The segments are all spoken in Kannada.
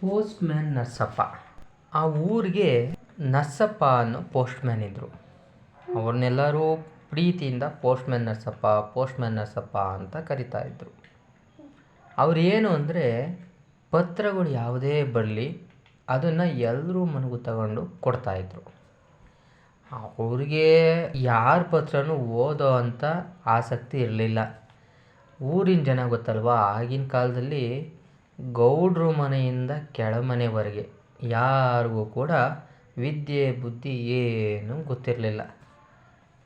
Post man Narsappa. ಆ ಊರಿಗೆ ನರ್ಸಪ್ಪ ಅನ್ನೋ ಪೋಸ್ಟ್ ಮ್ಯಾನ್ ಇದ್ದರು ಅವ್ರನ್ನೆಲ್ಲರೂ ಪ್ರೀತಿಯಿಂದ postman Narsappa post Narsappa ಅಂತ ಕರಿತಾ ಇದ್ದರು ಅವ್ರು ಏನು ಅಂದರೆ, ಪತ್ರಗಳು ಯಾವುದೇ ಬರಲಿ ಅದನ್ನು ಎಲ್ಲರೂ ಮನೆಗೂ ತಗೊಂಡು ಕೊಡ್ತಾಯಿದ್ರು ಅವ್ರಿಗೆ ಯಾರ ಪತ್ರನೂ ಓದೋ ಅಂತ ಆಸಕ್ತಿ ಇರಲಿಲ್ಲ. ಊರಿನ ಜನ ಗೊತ್ತಲ್ವಾ? ಆಗಿನ ಕಾಲದಲ್ಲಿ ಗೌಡ್ರ ಮನೆಯಿಂದ ಕೆಳಮನೆವರೆಗೆ. ಯಾರಿಗೂ ಕೂಡ ವಿದ್ಯೆ, ಬುದ್ಧಿ ಏನೂ ಗೊತ್ತಿರಲಿಲ್ಲ.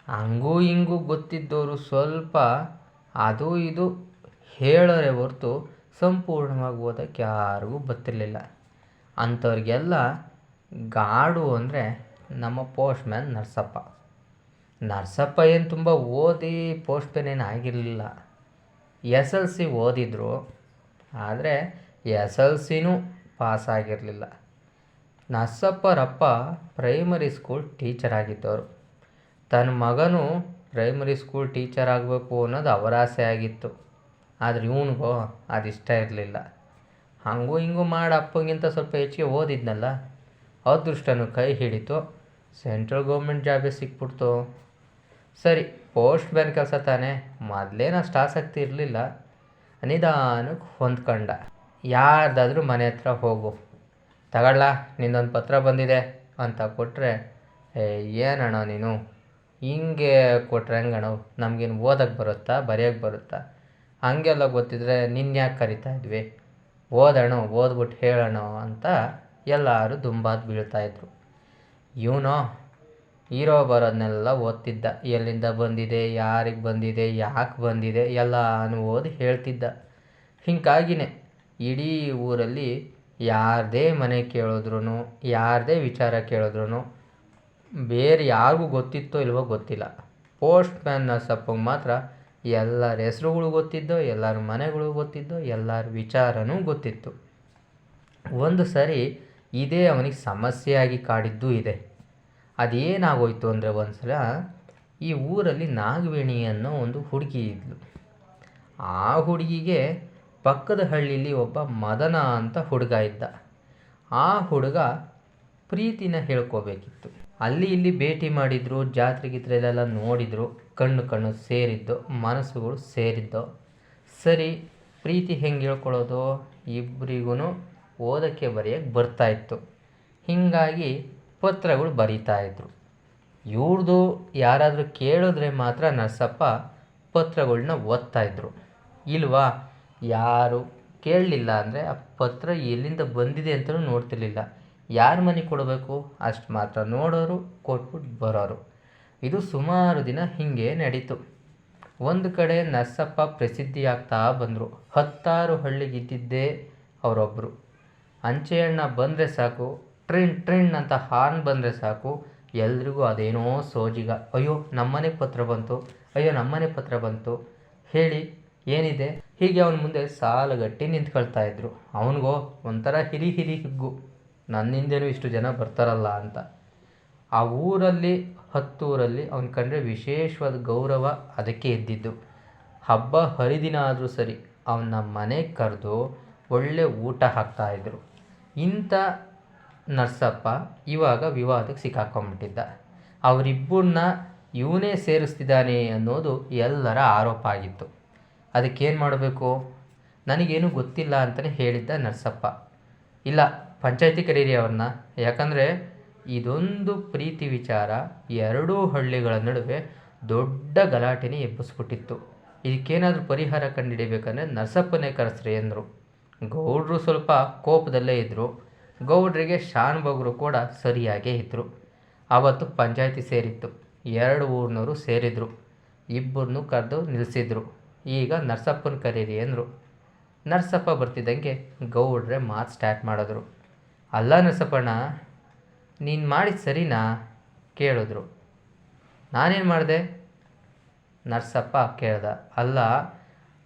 ಹಂಗೂ ಹಿಂಗೂ ಗೊತ್ತಿದ್ದವರು ಸ್ವಲ್ಪ ಅದು ಇದು ಹೇಳೋರೆ ಹೊರ್ತು ಸಂಪೂರ್ಣವಾಗಿ ಓದೋಕ್ಕೆ ಯಾರಿಗೂ ಬರ್ತಿರ್ಲಿಲ್ಲ. ಅಂಥವ್ರಿಗೆಲ್ಲ ಗಾಡು ಅಂದರೆ ನಮ್ಮ ಪೋಸ್ಟ್ ಮ್ಯಾನ್ ನರಸಪ್ಪ. ನರ್ಸಪ್ಪ ಏನು ತುಂಬ ಓದಿ ಪೋಸ್ಟ್ ಮ್ಯಾನ್ ಏನು ಆಗಿರಲಿಲ್ಲ. ಎಸ್ ಎಲ್ ಸಿ ಓದಿದ್ರು. ಆದರೆ ಎಸ್ ಎಲ್ ಸಿನೂ ಪಾಸಾಗಿರಲಿಲ್ಲ. ನರ್ಸಪ್ಪರಪ್ಪ ಪ್ರೈಮರಿ ಸ್ಕೂಲ್ ಟೀಚರ್ ಆಗಿದ್ದವರು. ತನ್ನ ಮಗನು ಪ್ರೈಮರಿ ಸ್ಕೂಲ್ ಟೀಚರ್ ಆಗಬೇಕು ಅನ್ನೋದು ಅವರ ಆಸೆ ಆಗಿತ್ತು. ಆದರೆ ಇವನಿಗೋ ಅದಿಷ್ಟ ಇರಲಿಲ್ಲ. ಹಂಗೂ ಹಿಂಗೂ ಮಾಡಿ ಅಪ್ಪಗಿಂತ ಸ್ವಲ್ಪ ಹೆಚ್ಚಿಗೆ ಓದಿದ್ನಲ್ಲ, ಅದೃಷ್ಟನೂ ಕೈ ಹಿಡಿತು ಸೆಂಟ್ರಲ್ ಗೌರ್ಮೆಂಟ್ ಜಾಬೇ ಸಿಕ್ಬಿಡ್ತು. ಸರಿ ಪೋಸ್ಟ್ ಮ್ಯಾನ್ ಕೆಲಸ ತಾನೇ ಮೊದಲೇನಷ್ಟು ಆಸಕ್ತಿ ಇರಲಿಲ್ಲ. ನಿಧಾನಕ್ಕೆ ಹೊಂದ್ಕೊಂಡ. ಯಾರ್ದಾದ್ರೂ ಮನೆ ಹತ್ರ ಹೋಗು. ತಗೊಳ್ಳ, ನಿಂದೊಂದು ಪತ್ರ ಬಂದಿದೆ ಅಂತ ಕೊಟ್ಟರೆ ಏ, ಏನಣ್ಣ ನೀನು? ಹಿಂಗೆ ಕೊಟ್ರೆ ಹೆಂಗಣ್ಣ? ನಮಗೇನು ಓದಕ್ಕೆ ಬರುತ್ತಾ? ಬರೆಯೋಕ್ಕೆ ಬರುತ್ತಾ? ಹಾಗೆಲ್ಲ ಗೊತ್ತಿದ್ರೆ ನಿನ್ನ ಯಾಕೆ ಕರಿತಾ ಇದ್ವಿ? ಓದೋಣ ಓದ್ಬಿಟ್ಟು ಹೇಳೋಣ ಅಂತ ಎಲ್ಲರೂ ದುಂಬಾದ ಬೀಳ್ತಾಯಿದ್ರು ಇವನೋ ಇರೋ ಬರೋದನ್ನೆಲ್ಲ ಓದ್ತಿದ್ದ. ಎಲ್ಲಿಂದ ಬಂದಿದೆ, ಯಾರಿಗೆ ಬಂದಿದೆ, ಯಾಕೆ ಬಂದಿದೆ ಎಲ್ಲನೂ ಓದಿ ಹೇಳ್ತಿದ್ದ. ಹೀಗಾಗಿನೇ ಇಡೀ ಊರಲ್ಲಿ ಯಾರದೇ ಮನೆ ಕೇಳಿದ್ರೂ ಯಾರದೇ ವಿಚಾರ ಕೇಳಿದ್ರೂ ಬೇರೆ ಯಾರಿಗೂ ಗೊತ್ತಿತ್ತೋ ಇಲ್ವೋ ಗೊತ್ತಿಲ್ಲ. ಪೋಸ್ಟ್ ಮ್ಯಾನ್ ನರಸಪ್ಪಂಗೆ ಮಾತ್ರ ಎಲ್ಲರ ಹೆಸ್ರುಗಳು ಗೊತ್ತಿದ್ದೋ, ಎಲ್ಲರ ಮನೆಗಳು ಗೊತ್ತಿದ್ದೋ, ಎಲ್ಲರ ವಿಚಾರನೂ ಗೊತ್ತಿತ್ತು. ಒಂದು ಸರಿ ಇದೇ ಅವನಿಗೆ ಸಮಸ್ಯೆಯಾಗಿ ಕಾಡಿದ್ದೂ ಇದೆ. ಅದೇನಾಗೋಯ್ತು ಅಂದರೆ ಒಂದು ಸಲ ಈ ಊರಲ್ಲಿ ನಾಗವೇಣಿ ಅನ್ನೋ ಒಂದು ಹುಡುಗಿ ಇದ್ಲು. ಆ ಹುಡುಗಿಗೆ ಪಕ್ಕದ ಹಳ್ಳಿಲಿ ಒಬ್ಬ ಮದನ ಅಂತ ಹುಡುಗ ಇದ್ದ. ಆ ಹುಡುಗ ಪ್ರೀತಿನ ಹೇಳ್ಕೋಬೇಕಿತ್ತು. ಅಲ್ಲಿ ಇಲ್ಲಿ ಭೇಟಿ ಮಾಡಿದ್ರು, ಜಾತ್ರೆ ಗಿತ್ರೆಲೆಲ್ಲ ನೋಡಿದ್ರು, ಕಣ್ಣು ಕಣ್ಣು ಸೇರಿದ್ದು, ಮನಸ್ಸುಗಳು ಸೇರಿದ್ದು. ಸರಿ, ಪ್ರೀತಿ ಹೆಂಗೆ ಹೇಳ್ಕೊಳ್ಳೋದು ಇಬ್ಬರಿಗೂ ಓದೋಕ್ಕೆ ಬರೆಯೋಕ್ಕೆ ಬರ್ತಾಯಿತ್ತು ಹೀಗಾಗಿ ಪತ್ರಗಳು ಬರೀತಾ ಇದ್ರು. ಇವ್ರದ್ದು ಯಾರಾದರೂ ಕೇಳಿದ್ರೆ ಮಾತ್ರ ನರಸಪ್ಪ ಪತ್ರಗಳನ್ನ ಓದ್ತಾಯಿದ್ರು ಇಲ್ವಾ? ಯಾರು ಕೇಳಲಿಲ್ಲ ಅಂದರೆ ಆ ಪತ್ರ ಎಲ್ಲಿಂದ ಬಂದಿದೆ ಅಂತಲೂ ನೋಡ್ತಿರ್ಲಿಲ್ಲ. ಯಾರ ಮನೆಗೆ ಕೊಡಬೇಕು? ಅಷ್ಟು ಮಾತ್ರ ನೋಡೋರು ಕೊಟ್ಬಿಟ್ಟು ಬರೋರು. ಇದು ಸುಮಾರು ದಿನ ಹೀಗೆ ನಡೀತು. ಒಂದು ಕಡೆ ನರ್ಸಪ್ಪ ಪ್ರಸಿದ್ಧಿಯಾಗ್ತಾ ಬಂದರು. ಹತ್ತಾರು ಹಳ್ಳಿಗಿದ್ದಿದ್ದೇ ಅವರೊಬ್ಬರು ಅಂಚೆಯಣ್ಣ ಬಂದರೆ ಸಾಕು ಟ್ರಿನ್ ಟ್ರೆಂಡ್ ಅಂತ ಹಾರ್ನ್ ಬಂದರೆ ಸಾಕು. ಎಲ್ರಿಗೂ ಅದೇನೋ ಸೋಜಿಗ, ಅಯ್ಯೋ ನಮ್ಮನೆಗೆ ಪತ್ರ ಬಂತು, ಅಯ್ಯೋ, ನಮ್ಮನೆ ಪತ್ರ ಬಂತು. ಹೇಳಿ, ಏನಿದೆ? ಹೀಗೆ ಅವನ ಮುಂದೆ ಸಾಲುಗಟ್ಟಿ ನಿಂತ್ಕೊಳ್ತಾ ಇದ್ರು. ಅವನಿಗೋ ಒಂಥರ ಹಿರಿ ಹಿರಿ ಹಿಗ್ಗು. ನನ್ನಿಂದೇನೂ ಇಷ್ಟು ಜನ ಬರ್ತಾರಲ್ಲ ಅಂತ. ಆ ಊರಲ್ಲಿ, ಹತ್ತೂರಲ್ಲಿ ಅವನ ಕಂಡ್ರೆ ವಿಶೇಷವಾದ ಗೌರವ ಅದಕ್ಕೆ ಇದ್ದಿದ್ದು ಹಬ್ಬ ಹರಿದಿನ ಆದರೂ ಸರಿ, ಅವನ ಮನೆಗೆ ಕರೆದು ಒಳ್ಳೆ ಊಟ ಹಾಕ್ತಾಯಿದ್ರು ಇಂಥ ನರ್ಸಪ್ಪ ಇವಾಗ ವಿವಾದಕ್ಕೆ ಸಿಕ್ಕಾಕೊಂಡ್ಬಿಟ್ಟಿದ್ದ. ಅವರಿಬ್ಬರನ್ನ ಇವನೇ ಸೇರಿಸ್ತಿದ್ದಾನೆ ಅನ್ನೋದು ಎಲ್ಲರ ಆರೋಪ ಆಗಿತ್ತು. ಅದಕ್ಕೇನು ಮಾಡಬೇಕು? ನನಗೇನು ಗೊತ್ತಿಲ್ಲ ಅಂತಲೇ ಹೇಳಿದ್ದ ನರ್ಸಪ್ಪ. ಇಲ್ಲ, ಪಂಚಾಯತಿ ಕರೀರಿ ಅವ್ರನ್ನ. ಯಾಕಂದರೆ ಇದೊಂದು ಪ್ರೀತಿ ವಿಚಾರ, ಎರಡೂ ಹಳ್ಳಿಗಳ ನಡುವೆ ದೊಡ್ಡ ಗಲಾಟೆನೇ ಎಬ್ಬಿಸ್ಬಿಟ್ಟಿತ್ತು. ಇದಕ್ಕೇನಾದರೂ ಪರಿಹಾರ ಕಂಡುಹಿಡಿಬೇಕಂದ್ರೆ ನರಸಪ್ಪನೇ ಕರೆಸ್ರಿ ಅಂದರು. ಗೌಡ್ರು ಸ್ವಲ್ಪ ಕೋಪದಲ್ಲೇ ಇದ್ದರು ಗೌಡ್ರಿಗೆ ಶಾನ್ ಬಗ್ರು ಕೂಡ ಸರಿಯಾಗೇ ಇದ್ದರು ಆವತ್ತು ಪಂಚಾಯತಿ ಸೇರಿತ್ತು. ಎರಡು ಊರಿನವರು ಸೇರಿದರು. ಇಬ್ಬರನ್ನೂ ಕರೆದು ನಿಲ್ಲಿಸಿದ್ರು ಈಗ ನರಸಪ್ಪನ ಕರೀರಿ ಅಂದರು ನರಸಪ್ಪ ಬರ್ತಿದ್ದಂಗೆ ಗೌಡ್ರೆ ಮಾತು ಸ್ಟಾರ್ಟ್ ಮಾಡಿದ್ರು. ಅಲ್ಲ ನರಸಪ್ಪಣ್ಣ, ನೀನು ಮಾಡಿದ ಸರಿನಾ? ಕೇಳಿದ್ರು. ನಾನೇನು ಮಾಡಿದೆ? ನರ್ಸಪ್ಪ ಕೇಳ್ದ. ಅಲ್ಲ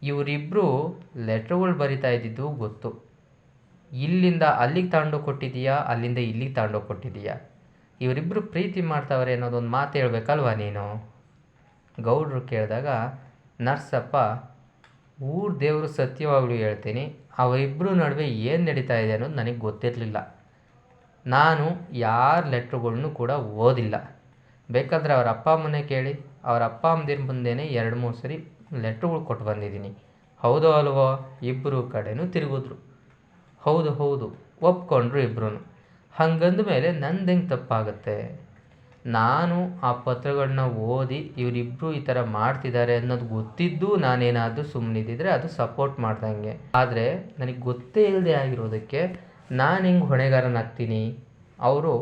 ಇವರಿಬ್ಬರು ಲೆಟ್ರುಗಳು ಬರಿತಾ ಇದ್ದಿದ್ದು ಗೊತ್ತು. ಇಲ್ಲಿಂದ ಅಲ್ಲಿಗೆ ತಗೊಂಡೋಗಿ ಕೊಟ್ಟಿದ್ದೀಯಾ? ಅಲ್ಲಿಂದ ಇಲ್ಲಿಗೆ ತಗೊಂಡೋಗಿ ಕೊಟ್ಟಿದ್ದೀಯಾ? ಇವರಿಬ್ಬರು ಪ್ರೀತಿ ಮಾಡ್ತಾವ್ರೆ ಅನ್ನೋದೊಂದು ಮಾತು ಹೇಳಬೇಕಲ್ವ ನೀನು? ಗೌಡ್ರು ಕೇಳಿದಾಗ, ನರ್ಸಪ್ಪ, ಊರು ದೇವರು ಸತ್ಯವಾಗ್ಲೂ ಹೇಳ್ತೀನಿ ಅವರಿಬ್ಬರು ನಡುವೆ ಏನು ನಡೀತಾ ಇದೆ ಅನ್ನೋದು ನನಗೆ ಗೊತ್ತಿರಲಿಲ್ಲ. ನಾನು ಯಾರ ಲೆಟ್ರುಗಳ್ನೂ ಕೂಡ ಓದಿಲ್ಲ. ಬೇಕಾದರೆ ಅವರ ಅಪ್ಪ ಅಮ್ಮನೇ ಕೇಳಿ, ಅವ್ರ ಅಪ್ಪ ಅಮ್ಮದಿರ ಮುಂದೆನೇ ಎರಡು ಮೂರು ಸರಿ ಲೆಟ್ರುಗಳು ಕೊಟ್ಟು ಬಂದಿದ್ದೀನಿ. ಹೌದೋ ಅಲ್ವೋ? ಇಬ್ಬರು ಕಡೆನೂ ತಿರುಗಿದ್ರು. ಹೌದು ಹೌದು, ಒಪ್ಕೊಂಡ್ರು ಇಬ್ರು ಹಂಗಂದ ಮೇಲೆ ನಂದು ಹೆಂಗೆ ತಪ್ಪಾಗುತ್ತೆ? ನಾನು ಆ ಪತ್ರಗಳನ್ನ ಓದಿ ಇವರಿಬ್ರು ಈ ಥರ ಮಾಡ್ತಿದ್ದಾರೆ ಅನ್ನೋದು ಗೊತ್ತಿದ್ದು ನಾನೇನಾದರೂ ಸುಮ್ಮನಿದ್ದಿದ್ರೆ ಅದು ಸಪೋರ್ಟ್ ಮಾಡ್ದಂಗೆ. ಆದರೆ ನನಗೆ ಗೊತ್ತೇ ಇಲ್ಲದೆ ಆಗಿರೋದಕ್ಕೆ ನಾನು ಹೆಂಗೆ ಹೊಣೆಗಾರನಾಗ್ತೀನಿ ಅವರು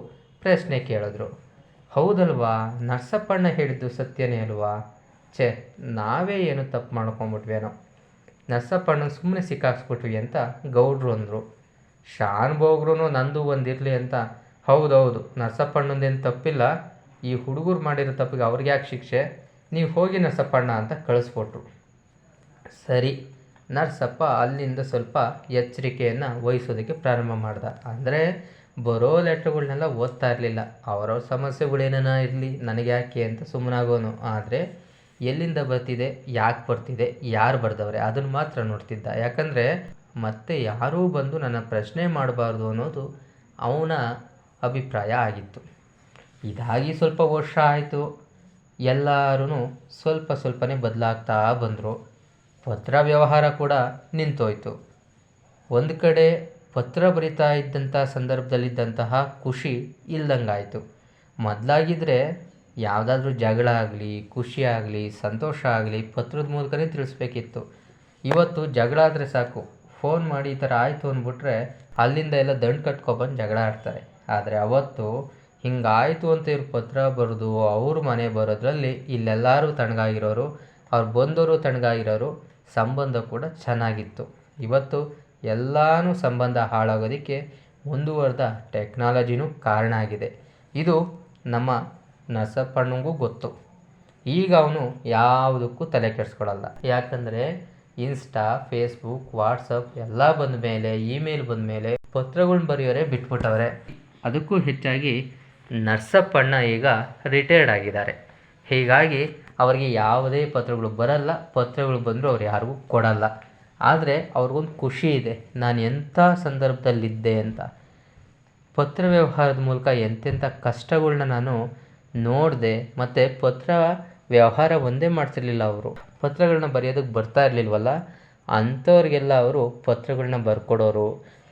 ಪ್ರಶ್ನೆ ಕೇಳಿದ್ರು. ಹೌದಲ್ವಾ? ನರಸಪ್ಪಣ್ಣ ಹೇಳಿದ್ದು ಸತ್ಯನೇ ಅಲ್ವಾ? ಛೇ, ನಾವೇ ಏನು ತಪ್ಪು ಮಾಡ್ಕೊಂಬಿಟ್ವೇನೋ. ನರಸಪ್ಪಣ್ಣ ಸುಮ್ಮನೆ ಸಿಕ್ಕಾಕ್ಸ್ಬಿಟ್ವಿ ಅಂತ ಗೌಡ್ರು ಅಂದರು. ಶಾನ್ಭೋಗ್ರು ನಂದು ಒಂದಿರಲಿ ಅಂತ. ಹೌದೌದು ನರಸಪ್ಪಣ್ಣಂದೇನು ತಪ್ಪಿಲ್ಲ. ಈ ಹುಡುಗರು ಮಾಡಿರೋ ತಪ್ಪಿಗೆ ಅವ್ರಿಗೆ ಯಾಕೆ ಶಿಕ್ಷೆ? ನೀವು ಹೋಗಿ ನರಸಪ್ಪಣ್ಣ ಅಂತ ಕಳಿಸ್ಕೊಟ್ರು ಸರಿ, ನರಸಪ್ಪ ಅಲ್ಲಿಂದ ಸ್ವಲ್ಪ ಎಚ್ಚರಿಕೆಯನ್ನು ವಹಿಸೋದಕ್ಕೆ ಪ್ರಾರಂಭ ಮಾಡ್ದ. ಅಂದರೆ, ಬರೋ ಲೆಟ್ರ್ಗಳನ್ನೆಲ್ಲ ಓದ್ತಾ ಇರಲಿಲ್ಲ. ಅವರವ್ರ ಸಮಸ್ಯೆಗಳೇನೇನೋ ಇರಲಿ ನನಗೆ ಯಾಕೆ ಅಂತ ಸುಮ್ಮನಾಗೋನು ಆದರೆ ಎಲ್ಲಿಂದ ಬರ್ತಿದೆ, ಯಾಕೆ ಬರ್ತಿದೆ, ಯಾರು ಬರೆದವ್ರೆ ಅದನ್ನು ಮಾತ್ರ ನೋಡ್ತಿದ್ದ. ಯಾಕಂದರೆ ಮತ್ತೆ ಯಾರೂ ಬಂದು ನನ್ನ ಪ್ರಶ್ನೆ ಮಾಡಬಾರ್ದು ಅನ್ನೋದು ಅವನ ಅಭಿಪ್ರಾಯ ಆಗಿತ್ತು. ಇದಾಗಿ ಸ್ವಲ್ಪ ವರ್ಷ ಆಯಿತು. ಎಲ್ಲರೂ ಸ್ವಲ್ಪ ಸ್ವಲ್ಪನೇ ಬದಲಾಗ್ತಾ ಬಂದರು. ಪತ್ರ ವ್ಯವಹಾರ ಕೂಡ ನಿಂತೋಯ್ತು. ಒಂದು ಕಡೆ ಪತ್ರ ಬರಿತಾ ಇದ್ದಂಥ ಸಂದರ್ಭದಲ್ಲಿದ್ದಂತಹ ಖುಷಿ ಇಲ್ದಂಗಾಯಿತು. ಮೊದಲಾಗಿದ್ದರೆ ಯಾವುದಾದ್ರೂ ಜಗಳ ಆಗಲಿ, ಖುಷಿ ಆಗಲಿ, ಸಂತೋಷ ಆಗಲಿ ಪತ್ರದ ಮೂಲಕನೇ ತಿಳಿಸ್ಬೇಕಿತ್ತು. ಇವತ್ತು ಜಗಳ ಆದರೆ ಸಾಕು. ಫೋನ್ ಮಾಡಿ ಈ ಥರ ಆಯಿತು ಅಂದ್ಬಿಟ್ರೆ ಅಲ್ಲಿಂದ ಎಲ್ಲ ದಂಡು ಕಟ್ಕೊಬಂದು ಜಗಳ ಆಡ್ತಾರೆ. ಆದರೆ ಅವತ್ತು ಹಿಂಗಾಯಿತು ಅಂತ ಇವ್ರು ಪತ್ರ ಬರೆದು ಅವ್ರ ಮನೆ ಬರೋದ್ರಲ್ಲಿ ಇಲ್ಲೆಲ್ಲರೂ ತಣ್ಣಗಾಗಿರೋರು ಅವ್ರು ಬಂದವರು ತಣ್ಣಗಾಗಿರೋರು ಸಂಬಂಧ ಕೂಡ ಚೆನ್ನಾಗಿತ್ತು. ಇವತ್ತು ಎಲ್ಲನೂ ಸಂಬಂಧ ಹಾಳಾಗೋದಕ್ಕೆ ಮುಂದುವರೆದ ಟೆಕ್ನಾಲಜಿನೂ ಕಾರಣ ಆಗಿದೆ. ಇದು ನಮ್ಮ ನರಸಪ್ಪಣ್ಣಂಗೂ ಗೊತ್ತು. ಈಗ ಅವನು ಯಾವುದಕ್ಕೂ ತಲೆ ಕೆಡಿಸ್ಕೊಳ್ಳಲ್ಲ ಯಾಕಂದರೆ ಇನ್ಸ್ಟಾ, ಫೇಸ್ಬುಕ್, ವಾಟ್ಸಪ್ ಎಲ್ಲ ಬಂದ ಮೇಲೆ, ಇಮೇಲ್ ಬಂದ ಮೇಲೆ ಪತ್ರಗಳನ್ನ ಬರೆಯೋರೆ ಬಿಟ್ಬಿಟ್ಟವ್ರೆ. ಅದಕ್ಕೂ ಹೆಚ್ಚಾಗಿ ನರ್ಸಪ್ಪಣ್ಣ ಈಗ ರಿಟೈರ್ಡ್ ಆಗಿದ್ದಾರೆ. ಹೀಗಾಗಿ ಅವರಿಗೆ ಯಾವುದೇ ಪತ್ರಗಳು ಬರಲ್ಲ, ಪತ್ರಗಳು ಬಂದರೂ ಅವ್ರು ಯಾರಿಗೂ ಕೊಡಲ್ಲ. ಆದರೆ ಅವ್ರಿಗೊಂದು ಖುಷಿ ಇದೆ, ನಾನು ಎಂಥ ಸಂದರ್ಭದಲ್ಲಿದ್ದೆ ಅಂತ. ಪತ್ರ ವ್ಯವಹಾರದ ಮೂಲಕ ಎಂತೆಂಥ ಕಷ್ಟಗಳನ್ನ ನಾನು ನೋಡಿದೆ, ಮತ್ತು ಪತ್ರ ವ್ಯವಹಾರ ಒಂದೇ ಮಾಡ್ತಿರ್ಲಿಲ್ಲ ಅವರು. ಪತ್ರಗಳನ್ನ ಬರೆಯೋದಕ್ಕೆ ಬರ್ತಾ ಇರಲಿಲ್ವಲ್ಲ? ಅಂಥವ್ರಿಗೆಲ್ಲ ಅವರು ಪತ್ರಗಳನ್ನ ಬರ್ಕೊಡೋರು,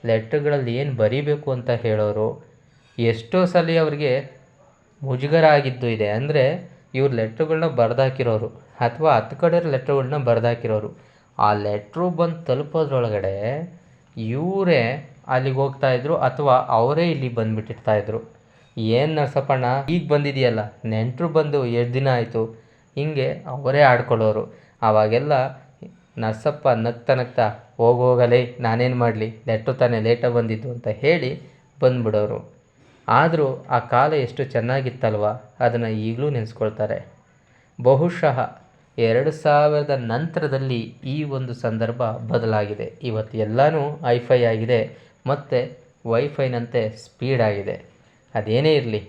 ಲೆಟ್ರ್ಗಳಲ್ಲಿ ಏನು ಬರೀಬೇಕು ಅಂತ ಹೇಳೋರು. ಎಷ್ಟೋ ಸಲ ಅವ್ರಿಗೆ ಮುಜುಗರ ಆಗಿದ್ದು ಇದೆ. ಅಂದರೆ ಇವ್ರು ಲೆಟ್ರ್ಗಳನ್ನ ಬರೆದಾಕಿರೋರು, ಅಥವಾ ಹತ್ತು ಕಡೆ ಲೆಟ್ರ್ಗಳನ್ನ ಬರೆದಾಕಿರೋರು. ಆ ಲೆಟ್ರು ಬಂದು ತಲುಪೋದ್ರೊಳಗಡೆ ಇವರೇ ಅಲ್ಲಿಗೆ ಹೋಗ್ತಾಯಿದ್ರು ಅಥವಾ ಅವರೇ ಇಲ್ಲಿ ಬಂದುಬಿಟ್ಟಿರ್ತಾಯಿದ್ರು ಏನು ನರಸಪ್ಪಣ್ಣ ಈಗ ಬಂದಿದೆಯಲ್ಲ? ನೆಂಟರು ಬಂದು ಎಷ್ಟು ದಿನ ಆಯಿತು? ಹಿಂಗೆ ಅವರೇ ಆಡ್ಕೊಳ್ಳೋರು. ಆವಾಗೆಲ್ಲ ನರಸಪ್ಪ ನಗ್ತಾ ನಗ್ತಾ ಹೋಗಲೇ ನಾನೇನು ಮಾಡಲಿ? ಲೆಟ್ರು ತಾನೇ ಲೇಟಾಗಿ ಬಂದಿದ್ದು ಅಂತ ಹೇಳಿ ಬಂದ್ಬಿಡೋರು. ಆದರೂ ಆ ಕಾಲ ಎಷ್ಟು ಚೆನ್ನಾಗಿತ್ತಲ್ವ? ಅದನ್ನು ಈಗಲೂ ನೆನೆಸ್ಕೊಳ್ತಾರೆ. ಬಹುಶಃ ಎರಡು ಸಾವಿರದ ನಂತರದಲ್ಲಿ ಈ ಒಂದು ಸಂದರ್ಭ ಬದಲಾಗಿದೆ. ಇವತ್ತು ಎಲ್ಲನೂ ಐಫೈ ಆಗಿದೆ, ಮತ್ತು ವೈಫೈನಂತೆ ಸ್ಪೀಡ್ ಆಗಿದೆ. ಅದೇನೇ ಇರಲಿ,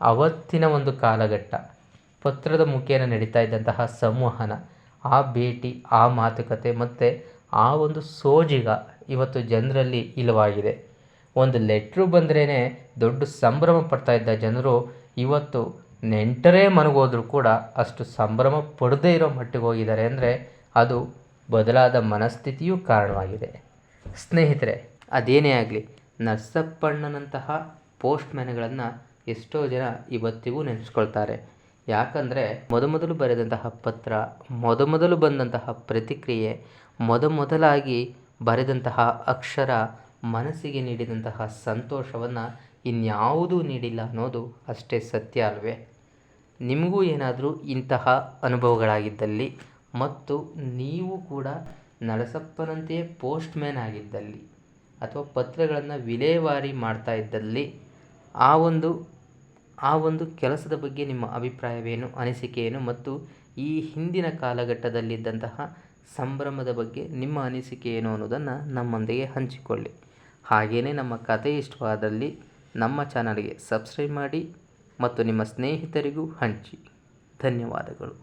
ಅವತ್ತಿನ ಒಂದು ಕಾಲಘಟ್ಟ, ಪತ್ರದ ಮುಖೇನ ನಡೀತಾ ಇದ್ದಂತಹ ಸಂವಹನ, ಆ ಭೇಟಿ, ಆ ಮಾತುಕತೆ, ಮತ್ತು ಆ ಒಂದು ಸೋಜಿಗ ಇವತ್ತು ಜನರಲ್ಲಿ ಇಲ್ಲವಾಗಿದೆ ಒಂದು ಲೆಟ್ರು ಬಂದ್ರೇ ದೊಡ್ಡ ಸಂಭ್ರಮ ಪಡ್ತಾ ಇದ್ದ ಜನರು ಇವತ್ತು ನೆಂಟರೇ ಮನಗೋದ್ರೂ ಕೂಡ ಅಷ್ಟು ಸಂಭ್ರಮ ಪಡದೇ ಇರೋ ಮಟ್ಟಿಗೆ ಹೋಗಿದ್ದಾರೆ ಅಂದರೆ ಅದು ಬದಲಾದ ಮನಸ್ಥಿತಿಯೂ ಕಾರಣವಾಗಿದೆ. ಸ್ನೇಹಿತರೆ, ಅದೇನೇ ಆಗಲಿ, ನರಸಪ್ಪಣ್ಣನಂತಹ ಪೋಸ್ಟ್ ಮ್ಯಾನ್ಗಳನ್ನು ಎಷ್ಟೋ ಜನ ಇವತ್ತಿಗೂ ನೆನೆಸ್ಕೊಳ್ತಾರೆ. ಯಾಕಂದರೆ ಮೊದಮೊದಲು ಬರೆದಂತಹ ಪತ್ರ, ಮೊದಮೊದಲು ಬಂದಂತಹ ಪ್ರತಿಕ್ರಿಯೆ, ಮೊದಮೊದಲಾಗಿ ಬರೆದಂತಹ ಅಕ್ಷರ, ಮನಸ್ಸಿಗೆ ನೀಡಿದಂತಹ ಸಂತೋಷವನ್ನು ಇನ್ಯಾವುದೂ ನೀಡಿಲ್ಲ ಅನ್ನೋದು ಅಷ್ಟೇ ಸತ್ಯ ಅಲ್ವೇ? ನಿಮಗೂ ಏನಾದರೂ ಇಂತಹ ಅನುಭವಗಳಾಗಿದ್ದಲ್ಲಿ ಮತ್ತು ನೀವು ಕೂಡ ನರಸಪ್ಪನಂತೆಯೇ ಪೋಸ್ಟ್ ಮ್ಯಾನ್ ಆಗಿದ್ದಲ್ಲಿ ಅಥವಾ ಪತ್ರಗಳನ್ನು ವಿಲೇವಾರಿ ಮಾಡ್ತಾ ಇದ್ದಲ್ಲಿ ಆ ಒಂದು ಆ ಒಂದು ಕೆಲಸದ ಬಗ್ಗೆ ನಿಮ್ಮ ಅಭಿಪ್ರಾಯವೇನು ಅನಿಸಿಕೆ ಏನು ಮತ್ತು ಈ ಹಿಂದಿನ ಕಾಲಘಟ್ಟದಲ್ಲಿದ್ದಂತಹ ಸಂಭ್ರಮದ ಬಗ್ಗೆ ನಿಮ್ಮ ಅನಿಸಿಕೆ ಏನು ಅನ್ನೋದನ್ನು ನಮ್ಮೊಂದಿಗೆ ಹಂಚಿಕೊಳ್ಳಿ. ಹಾಗೆಯೇ ನಮ್ಮ ಕತೆ ಇಷ್ಟವಾದಲ್ಲಿ ನಮ್ಮ ಚಾನಲ್ಗೆ ಸಬ್ಸ್ಕ್ರೈಬ್ ಮಾಡಿ ಮತ್ತು ನಿಮ್ಮ ಸ್ನೇಹಿತರಿಗೂ ಹಂಚಿ. ಧನ್ಯವಾದಗಳು.